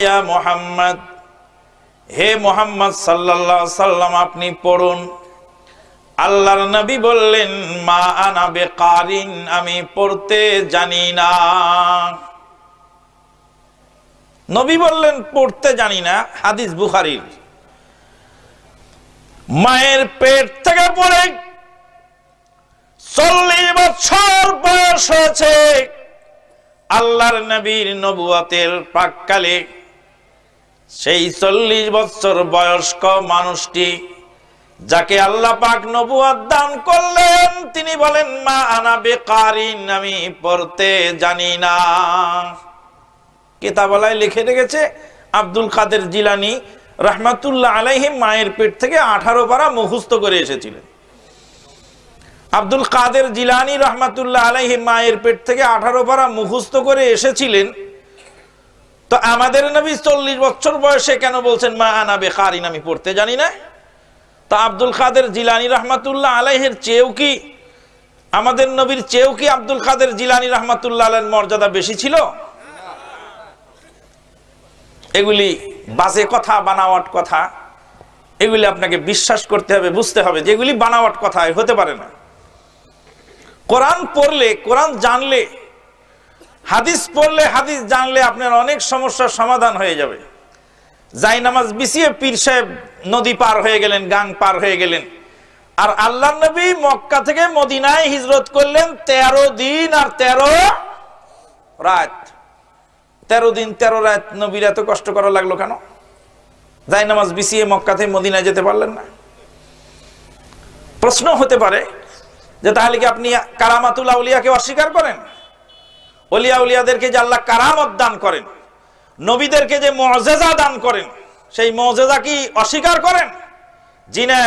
ইয়া মোহাম্মদ। হে মোহাম্মদ সাল্লাল্লাহু সাল্লাম, আপনি পড়ুন। আল্লাহর নবী বললেন, মা আনা বেকারিন, আমি পড়তে জানি না। নবী বললেন, পড়তে জানি না। হাদিস বুখারীর। মায়ের পেট থেকে পড়ে চল্লিশ বছর বয়স হয়েছে। আল্লাহর নবীর নবুয়াতের প্রাককালে সেই চল্লিশ বছর বয়স্ক মানুষটি, যাকে আল্লাহ পাক নবুয়াত দান করলেন, তিনি বলেন, মা আনা বেকারিন, আমি পড়তে জানি না। কেতাবলায় লিখে রেখেছে আব্দুল কাদের জিলানি রহমাতুল্লাহ আলাইহিম মায়ের পেট থেকে আঠারো পারা মুখস্থ করে এসেছিলেন। আব্দুল কাদের জিলানি রহমাতুল্লাহ আলাইহি মায়ের পেট থেকে আঠারো পারা মুখস্থ করে এসেছিলেন। তো আমাদের নবী চল্লিশ বছর বয়সে কেন বলছেন, মা আনা বেকারিন, আমি পড়তে জানি না তা আব্দুল কাদের জিলানি রহমাতুল্লাহ আলাইহের চেয়েও কি, আমাদের নবীর চেয়েও কি আব্দুল কাদের জিলানি রহমাতুল্লাহ আলাইয়ের মর্যাদা বেশি ছিল? এগুলি বাজে কথা, বানাওয়াট কথা, এগুলি আপনাকে বিশ্বাস করতে হবে, বুঝতে হবে যেগুলি বানাওয়াট কথা হতে পারে না। কোরআন পড়লে, কোরআন জানলে হাদিস পড়লে, হাদিস জানলে আপনার অনেক সমস্যার সমাধান হয়ে যাবে। যাই নামাজ বিছিয়ে পীর সাহেব নদী পার হয়ে গেলেন, গাং পার হয়ে গেলেন। আর আল্লাহ নবী মক্কা থেকে মদিনায় হিজরত করলেন তেরো দিন আর তেরো রাত। তেরো দিন, তেরো রাত নবীর এত কষ্ট করা লাগল কেন? যাই নামাজ বিছিয়ে মক্কা থেকে মদিনায় যেতে পারলেন না। প্রশ্ন হতে পারে যে তাহলে কি আপনি কারামাতুল আউলিয়াকে অস্বীকার করেন? অলিয়া উলিয়াদেরকে যে আল্লাহ কারামত দান করেন, নবীদেরকে যে মজেজা দান করেন, সেই মজেজা কি অস্বীকার করেন? জি না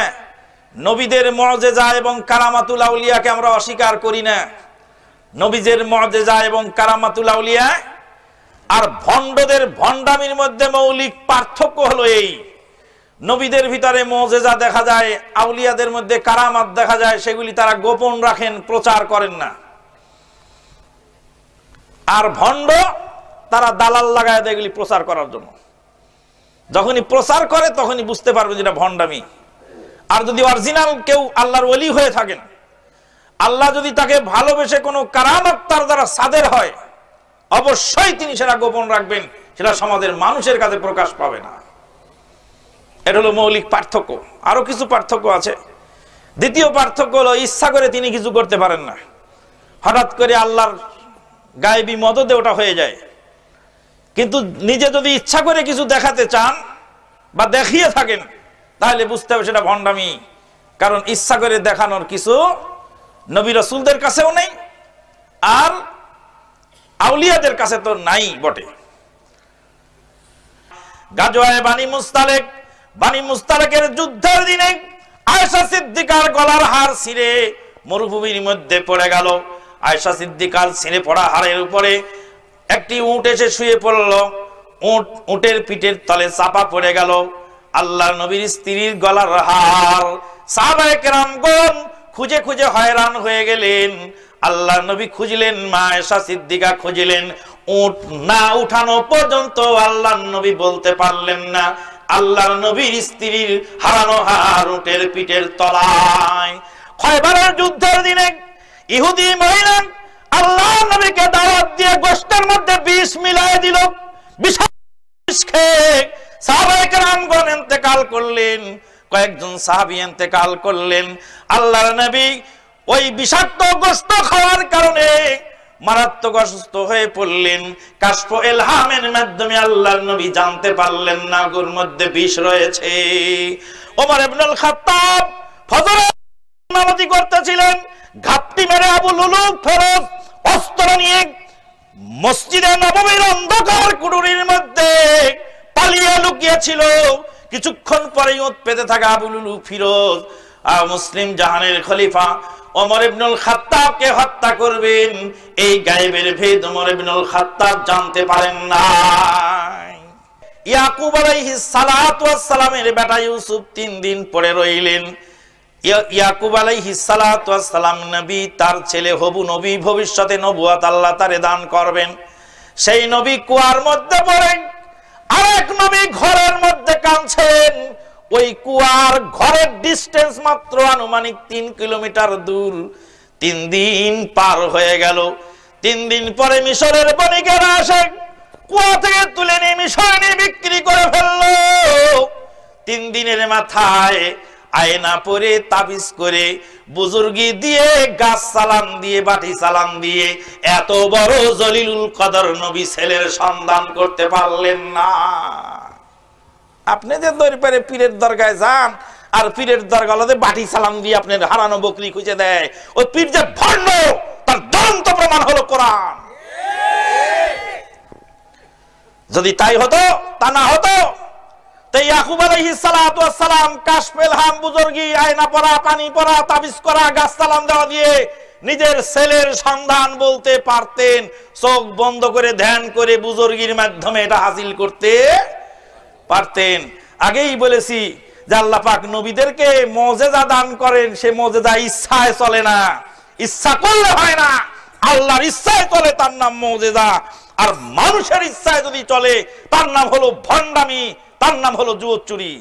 নবীদের মজেজা এবং কারামাতুল আউলিয়াকে আমরা অস্বীকার করি না। নবীদের মজেজা এবং কারামাতুল আউলিয়া আর ভণ্ডদের ভণ্ডামির মধ্যে মৌলিক পার্থক্য হলো এই। নবীদের ভিতরে মজেজা দেখা যায়, আউলিয়াদের মধ্যে কারামাত দেখা যায়, সেগুলি তারা গোপন রাখেন, প্রচার করেন না। আর ভণ্ড তারা দালাল লাগায় দেয় এগুলি প্রচার করার জন্য। যখনই প্রচার করে তখনই বুঝতে পারবে যেটা ভণ্ডামি। আর যদি অরিজিনাল কেউ আল্লাহর ওলি হয়ে থাকেন, আল্লাহ যদি তাকে ভালোবেসে কোনো কারামত তার দ্বারা সাদের হয়, অবশ্যই তিনি সেটা গোপন রাখবেন, সেটা সমাজের মানুষের কাছে প্রকাশ পাবে না। এটা হলো মৌলিক পার্থক্য। আরও কিছু পার্থক্য আছে। দ্বিতীয় পার্থক্য হলো, ইচ্ছা করে তিনি কিছু করতে পারেন না। হঠাৎ করে আল্লাহর গায়েবী মদদে ওটা হয়ে যায়। কিন্তু নিজে যদি ইচ্ছা করে কিছু দেখাতে চান বা দেখিয়ে থাকেন, তাহলে বুঝতে হবে সেটা ভণ্ডামি। কারণ ইচ্ছা করে দেখানোর কিছু নবী রসুলদের কাছেও নেই, আর আউলিয়াদের কাছে তো নাই বটে। গাজোয়ায় বানি মুস্তালেক, বানি মুস্তালেকের যুদ্ধের দিনে আয়সা সিদ্দিকার গলার হার ছিঁড়ে মরুভূমির মধ্যে পড়ে গেল। আয়সা সিদ্দিকার ছিঁড়ে পড়া হাড়ের উপরে একটি উঁট এসে শুয়ে পড়ল। উঁট, উঁটের পিঠের তলে চাপা পড়ে গেল। আল্লাহ নবীর স্ত্রীর গলার হার। খুঁজে খুঁজে হয়রান হয়ে গেলেন। আল্লাহ নবী খুঁজলেন, মা এসা সিদ্দিকা খুঁজলেন। উঠ না উঠানো পর্যন্ত আল্লাহ নবী বলতে পারলেন না। আল্লাহর নবীর স্ত্রীর হারানো হার উটের পিঠের তলায়। খয়বারের যুদ্ধের দিনে ইহুদি মহিলা আল্লাহ নবীকে দাওয়াত দিয়ে গোষ্ঠের মধ্যে বিষ মিলাই দিল। নবী ওই বিষাক্ত গোস্ত খাওয়ার কারণে মারাত্মক অসুস্থ হয়ে পড়লেন। এলহামের মাধ্যমে আল্লাহর নবী জানতে পারলেন না, গুর মধ্যে বিষ রয়েছে। ওমর ইবনুল করতেছিলেন। ঘাপটি মেরে আবু লুলু ফেরত, অস্ত্র নিয়ে মসজিদে নবমীর অন্ধকার কুড়ুরির মধ্যে পালিয়ে লুকিয়েছিল। কিছুক্ষণ পরেই উৎ পেতে থাকা আবু লুলু ফিরোজ মুসলিম জাহানের খলিফা ওমর ইবনুল খাত্তাবকে হত্যা করবেন। এই গায়েবের ভেদ ওমর ইবনুল খাত্তাব জানতে পারেন না ইয়াকুব আলাইহিস সালাতু ওয়াস সালামের বেটা ইউসুফ তিন দিন পরে রইলেন। ইয়াকুব আলাইহিস সালাতু নবী, তার ছেলে হবু নবী, ভবিষ্যতে নবুয়াত আল্লাহ তারে দান করবেন। সেই নবী কুয়ার মধ্যে পড়েন, আরেক নবী ঘরের মধ্যে কাঁদছেন। ওই কুয়ার ঘরের ডিস্টেন্স মাত্র আনুমানিক তিন কিলোমিটার দূর। তিন দিন পার হয়ে গেল। তিন দিন পরে মিশরের বণিকেরা আসে, কুয়া থেকে তুলে নিয়ে মিশরে বিক্রি করে ফেলল। তিন দিনের মাথায় আয়না পরে তাবিজ করে বুজুর্গি দিয়ে গাছ সালাম দিয়ে, বাটি সালাম দিয়ে এত বড় জলিলুল কদর নবী ছেলের সন্ধান করতে পারলেন না। আপনি যে দরবারে পীরের দরগায় যান আর পীরের দরগাতে বাটি সালাম দিয়ে আপনার হারানো বকরি খুঁজে দেয় ওই পীর যে ভণ্ড তার দন্ত প্রমাণ হলো কোরআন। যদি তাই হতো, তা না হতো ইয়াকুব নিজের ছেলের সন্ধান বলতে পারতেন। চোখ বন্ধ করে ধ্যান করে বুজুর্গির মাধ্যমে এটা হাসিল করতে পারতেন। আগেই বলেছি নবীদেরকে মজেজা দান করেন, সে মজেজা ইচ্ছায় চলে না। ইচ্ছা করলে হয় না। আল্লাহর ইচ্ছায় চলে, তার নাম মজেজা। আর মানুষের ইচ্ছায় যদি চলে, তার নাম হলো ভণ্ডামি। তার নাম হলো জুয়োচুরি